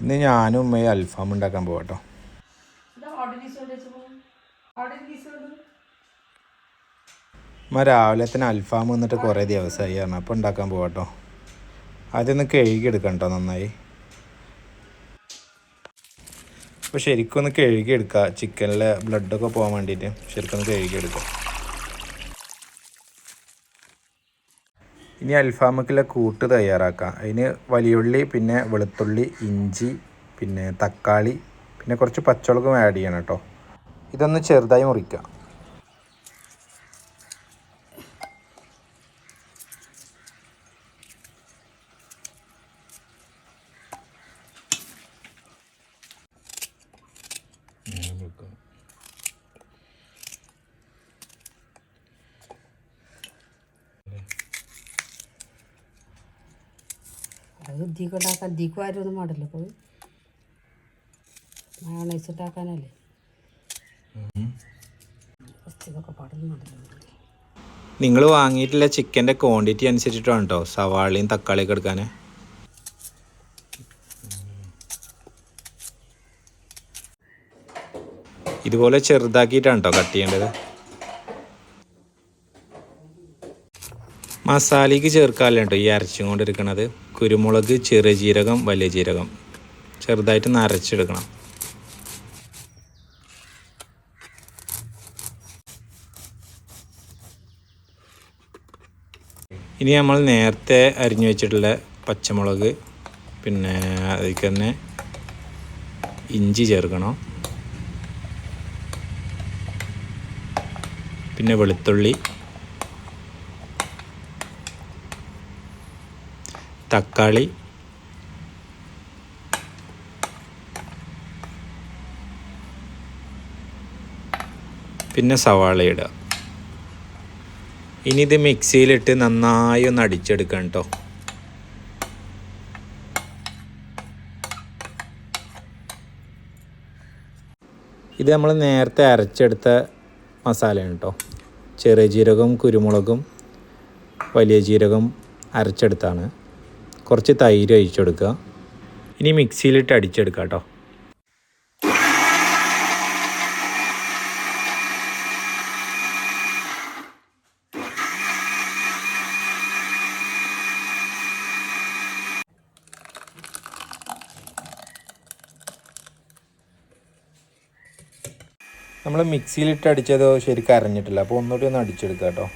ഇന്ന് ഞാനും ഉമ്മയും അൽഫാം ഉണ്ടാക്കാൻ പോകട്ടോ ഉമ്മ രാവിലെ തന്നെ അൽഫാം വന്നിട്ട് കുറേ ദിവസമായി ആണ് അപ്പോൾ ഉണ്ടാക്കാൻ പോകട്ടോ ആദ്യം ഒന്ന് കഴുകി എടുക്കണം കേട്ടോ നന്നായി. അപ്പോൾ ശരിക്കും ഒന്ന് കഴുകി എടുക്കുക ചിക്കനിലെ ബ്ലഡൊക്കെ പോകാൻ വേണ്ടിയിട്ട് ശരിക്കും ഒന്ന് കഴുകി ഇനി അൽഫാമക്കിലെ കൂട്ട് തയ്യാറാക്കാം. അതിന് വലിയുള്ളി പിന്നെ വെളുത്തുള്ളി ഇഞ്ചി പിന്നെ തക്കാളി പിന്നെ കുറച്ച് പച്ചമുളകും ആഡ് ചെയ്യണം കേട്ടോ. ഇതൊന്ന് ചെറുതായി മുറിക്കുക അത് ഇതിക്ക് ഉണ്ടാക്കാൻ ഇതിക്കും ആരും പാടില്ല. അപ്പോൾ മയോണൈസ് ഉണ്ടാക്കാനല്ലേ ഇതൊക്കെ നിങ്ങൾ വാങ്ങിയിട്ടുള്ള ചിക്കന്റെ ക്വാണ്ടിറ്റി അനുസരിച്ചിട്ടാണ് കേട്ടോ സവാളയും തക്കാളിയൊക്കെ എടുക്കാൻ ഇതുപോലെ ചെറുതാക്കിയിട്ടാണ് കേട്ടോ കട്ട് ചെയ്യേണ്ടത്. മസാലയ്ക്ക് ചേർക്കാമല്ലോ കേട്ടോ ഈ അരച്ചും കൊണ്ടിരിക്കണത്? കുരുമുളക് ചെറിയ ജീരകം വലിയ ജീരകം. ചെറുതായിട്ട് നരച്ചെടുക്കണം. ഇനി നമ്മൾ നേരത്തെ അരിഞ്ഞു വെച്ചിട്ടുള്ള പച്ചമുളക് പിന്നെ അതിലേക്ക് തന്നെ ഇഞ്ചി ചേർക്കണം. പിന്നെ വെളുത്തുള്ളി. തക്കാളി. പിന്നെ സവാള ഇടുക. ഇനി ഇത് മിക്സിയിലിട്ട് നന്നായി ഒന്ന് അടിച്ചെടുക്കണം കേട്ടോ. ഇത് നമ്മൾ നേരത്തെ അരച്ചെടുത്ത മസാലയാണ് കേട്ടോ. ചെറിയ ജീരകവും കുരുമുളകും വലിയ ജീരകം അരച്ചെടുത്താണ് കുറച്ച് തൈര് അഴിച്ചെടുക്കുക ഇനി മിക്സിയിലിട്ട് അടിച്ചെടുക്കുക കേട്ടോ. നമ്മൾ മിക്സിയിലിട്ട് അടിച്ചതോ ശരിക്കും അരഞ്ഞിട്ടില്ല. അപ്പോൾ ഒന്നുകൂടി ഒന്ന് അടിച്ചെടുക്കാം കേട്ടോ.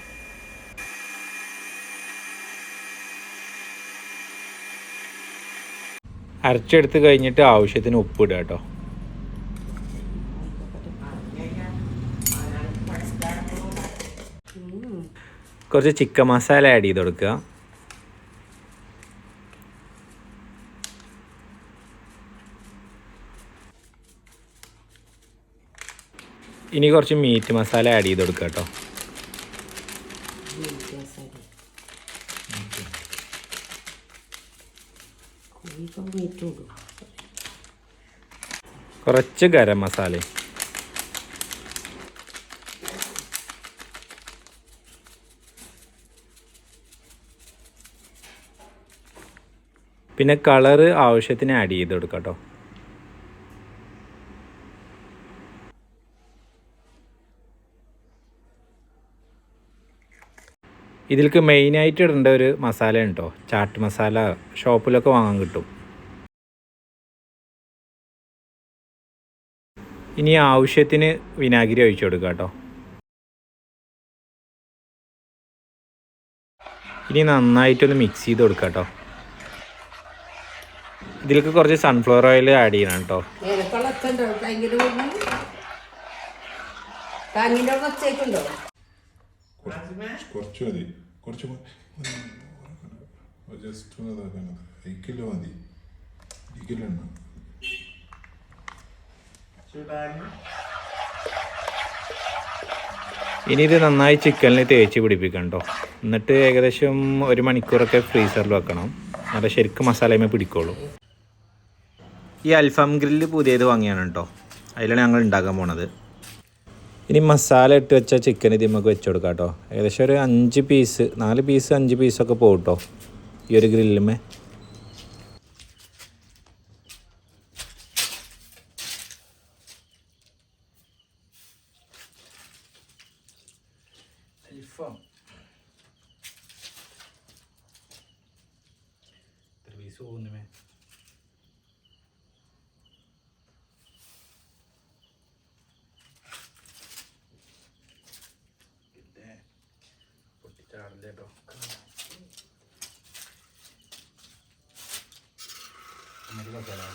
അരച്ചെടുത്ത് കഴിഞ്ഞിട്ട് ആവശ്യത്തിന് ഉപ്പ് ഇടുക കേട്ടോ. കുറച്ച് ചിക്കൻ മസാല ആഡ് ചെയ്ത് കൊടുക്കുക. ഇനി കുറച്ച് മീറ്റ് മസാല ആഡ് ചെയ്ത് കൊടുക്കുക കേട്ടോ. കുറച്ച് ഗരം മസാല. പിന്നെ കളറ് ആവശ്യത്തിന് ആഡ് ചെയ്ത് കൊടുക്കാം കേട്ടോ. ഇതിലേക്ക് മെയിനായിട്ട് ഇടേണ്ട ഒരു മസാല ഉണ്ടോ ചാട്ട് മസാല ഷോപ്പിലൊക്കെ വാങ്ങാൻ കിട്ടും. ഇനി ആവശ്യത്തിന് വിനാഗിരി ഒഴിച്ചു കൊടുക്കുക കേട്ടോ ഇനി നന്നായിട്ടൊന്ന് മിക്സ് ചെയ്ത് കൊടുക്കുക കേട്ടോ ഇതിലേക്ക് കുറച്ച് സൺഫ്ലവർ ഓയിൽ ആഡ് ചെയ്യണം കേട്ടോ കുറച്ച് മതി കുറച്ച് ജസ്റ്റ് ഒന്ന് ഒരു കിലോ മതി ഒരു കിലോ എണ്ണ ഇനി ഇത് നന്നായി ചിക്കനിൽ തേച്ച് പിടിപ്പിക്കണം കേട്ടോ എന്നിട്ട് ഏകദേശം ഒരു മണിക്കൂറൊക്കെ ഫ്രീസറിൽ വെക്കണം. നല്ല ശരിക്കും മസാലയുമേ പിടിക്കുള്ളൂ. ഈ അൽഫാം ഗ്രില്ല് പുതിയത് വാങ്ങിയാണ് കേട്ടോ അതിലാണ് ഞങ്ങൾ ഉണ്ടാക്കാൻ പോണത്. ഇനി മസാല ഇട്ട് വെച്ച ചിക്കൻ ഇത് നമുക്ക് വെച്ച് കൊടുക്കാം കേട്ടോ ഏകദേശം ഒരു അഞ്ച് പീസ് നാല് പീസ് അഞ്ച് പീസൊക്കെ പോകും കേട്ടോ ഈ ഒരു ഗ്രില്ലുമേ അൽഫാം എത്ര പീസ് പോകുന്നമേ പിന്നെ പൊട്ടിച്ചാടല്ലേ കേട്ടോ നമുക്ക് നോക്കാലോ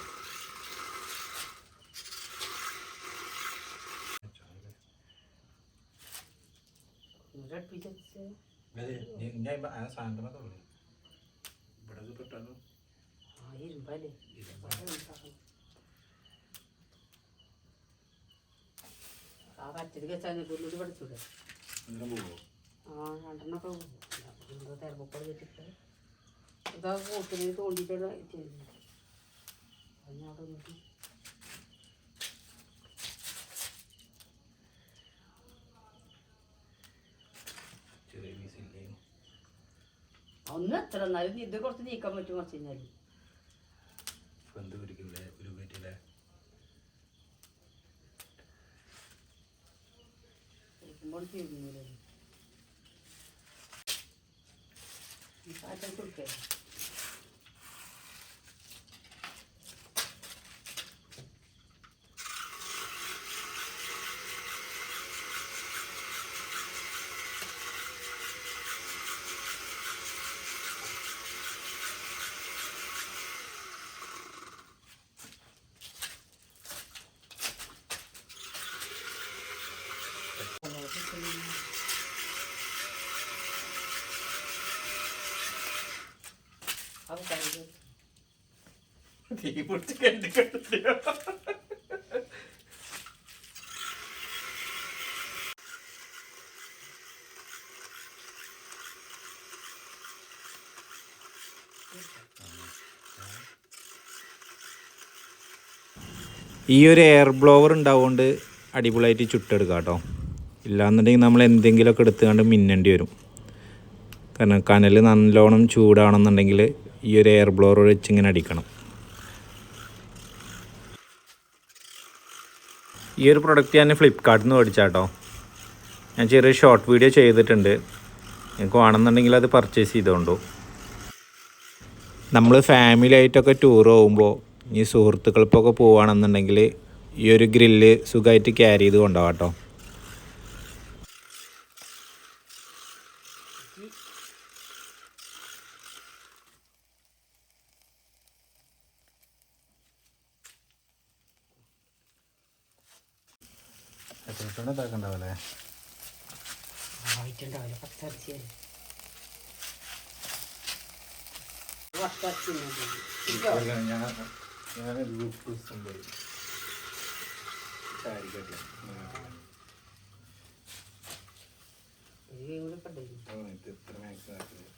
അടുപ്പിച്ച് അതെ ഞാൻ തുടങ്ങി ഇവിടെ പെട്ടാലോ? ഇരുമ്പല്ലേ ആ കച്ചടി വെച്ചാൽ പുല്ലുടി പഠിച്ചൂടെ? ആ രണ്ടെണ്ണൊക്കെ തെരപ്പൊക്കെ വെച്ചിട്ട്. ഇതാ കൂട്ടിന് തോണ്ടിയിട്ട് ചെയ്യുന്നു അതിനവിടെ നിന്നിട്ട് ചെറിയ പീസ് ഇല്ലേ ഒന്ന് എത്ര എന്നാലും ഇത് കുറച്ച് നീക്കാൻ പറ്റും കുറച്ച് കഴിഞ്ഞാൽ ഒരു തീരുന്നില്ല? പാറ്റം കൊടുക്കേ അത് കഴിഞ്ഞു തീ പൊടിച്ച് ഈ ഒരു എയർ ബ്ലോവർ ഉണ്ടാവുകൊണ്ട് അടിപൊളിയായിട്ട് ചുട്ടെടുക്കാം കേട്ടോ ഇല്ലാന്നുണ്ടെങ്കിൽ നമ്മൾ എന്തെങ്കിലുമൊക്കെ എടുത്തുകൊണ്ട് മിന്നേണ്ടി വരും. കാരണം കനൽ നല്ലോണം ചൂടാണെന്നുണ്ടെങ്കിൽ ഈ ഒരു എയർ ബ്ലോവർ വെച്ച് ഇങ്ങനെ അടിക്കണം. ഈ ഒരു പ്രൊഡക്റ്റ് ഞാൻ ഫ്ലിപ്പ്കാർട്ടിൽ നിന്ന് മേടിച്ചാട്ടോ. ഞാൻ ചെറിയ ഷോർട്ട് വീഡിയോ ചെയ്തിട്ടുണ്ട്. നിങ്ങൾക്ക് വേണമെന്നുണ്ടെങ്കിൽ അത് പർച്ചേസ് ചെയ്തുകൊണ്ടു നമ്മൾ ഫാമിലി ആയിട്ടൊക്കെ ടൂർ പോകുമ്പോൾ ഈ സുഹൃത്തുക്കൾക്കൊക്കെ പോവുകയാണെന്നുണ്ടെങ്കിൽ ഈ ഒരു ഗ്രില്ല് സുഖമായിട്ട് ക്യാരി ചെയ്ത് കൊണ്ടുപോകാം കേട്ടോ എത്ര ഇതാക്കണ്ടാവല്ലേ ആയിട്ടുണ്ടാവില്ല പത്തരച്ച് പത്തരച്ച് ഞാൻ ഞാൻ ഗ്രൂപ്പ് സംഭവം സാരിക്കട്ടെ കൂടെ കണ്ടു എത്ര മാക്സിമം ഇതാക്കണ്ടാവല്ലേ?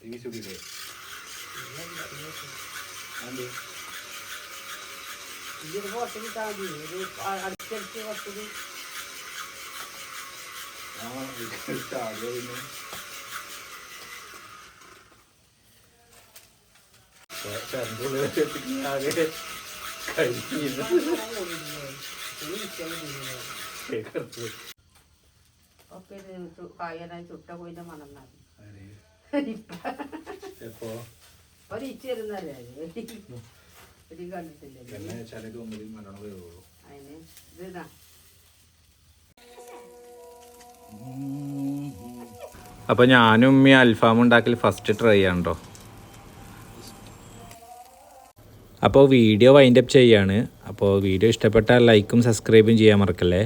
വി ചൂടില്ലേ ഇത് കുറച്ച് കിട്ടാൻ മതി. ഒരു അടുത്തടുത്ത് കുറച്ചൊരു കഴിഞ്ഞില്ല. ഒക്കെ കായനായി ചുട്ട കോയിന്റെ മണം നാടി എപ്പോ? ഒരു ഇച്ച തരുന്നല്ലേ ഒരു കണ്ടിട്ടില്ലേ? അതിന് ഇതാ. അപ്പോൾ ഞാനും ഈ അൽഫാം ഉണ്ടാക്കൽ ഫസ്റ്റ് ട്രൈ കേട്ടോ അപ്പോൾ വീഡിയോ വൈൻഡപ്പ് ചെയ്യാണ്. അപ്പോൾ വീഡിയോ ഇഷ്ടപ്പെട്ടാൽ ലൈക്കും സബ്സ്ക്രൈബും ചെയ്യാൻ മറക്കല്ലേ?